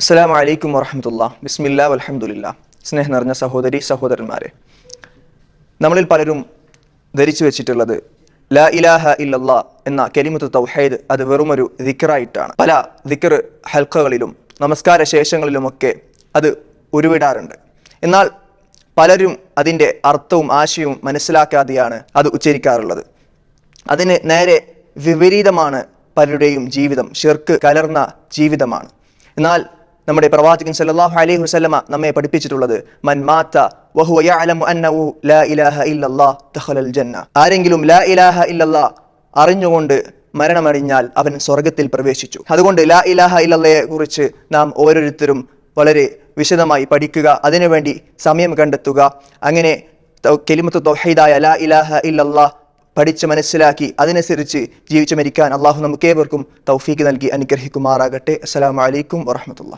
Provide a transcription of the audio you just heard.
അസ്സലാമു വലൈക്കും വറഹമത്തുള്ള ബിസ്മില്ല വലഹമുല്ല സ്നേഹം നിറഞ്ഞ സഹോദരി സഹോദരന്മാരെ. നമ്മളിൽ പലരും ധരിച്ചു വെച്ചിട്ടുള്ളത് ലാ ഇലാഹ ഇല്ലല്ല എന്ന കെലിമത്ത് തൗഹൈദ് അത് വെറുമൊരു ദിക്കറായിട്ടാണ് പല ദിക്കർ ഹൽക്കകളിലും നമസ്കാര ശേഷങ്ങളിലുമൊക്കെ അത് ഉരുവിടാറുണ്ട്. എന്നാൽ പലരും അതിന്റെ അർത്ഥവും ആശയവും മനസ്സിലാക്കാതെയാണ് അത് ഉച്ചരിക്കാറുള്ളത്. അതിന് നേരെ വിപരീതമാണ് പലരുടെയും ജീവിതം. ഷിർക്ക് കലർന്ന ജീവിതമാണ്. എന്നാൽ നമ്മുടെ പ്രവാചകൻ സല്ലാഹു അലൈഹി വസ്ലമ നമ്മെ പഠിപ്പിച്ചിട്ടുള്ളത് യഅലമു അന്നഹു ലാ ഇലാഹ ഇല്ലല്ലാഹ് ജന്ന. ആരെങ്കിലും ലാ ഇലാഹ ഇല്ലല്ലാഹ് അറിഞ്ഞുകൊണ്ട് മരണമടിഞ്ഞാൽ അവൻ സ്വർഗത്തിൽ പ്രവേശിച്ചു. അതുകൊണ്ട് ലാ ഇലാഹ ഇല്ലല്ലയെ കുറിച്ച് നാം ഓരോരുത്തരും വളരെ വിശദമായി പഠിക്കുക അതിനുവേണ്ടി സമയം കണ്ടെത്തുക. അങ്ങനെ കെലിമത്ത് തൊഹൈദായ ലാ ഇലാഹ ഇല്ലല്ലാഹ് പഠിച്ച് മനസ്സിലാക്കി അതിനനുസരിച്ച് ജീവിച്ചു മരിക്കാൻ അള്ളാഹു നമുക്കേവർക്കും തൗഫീക്ക് നൽകി അനുഗ്രഹിക്കുമാറാകട്ടെ. അസ്സാം അലൈക്കും വറഹമത്തുള്ള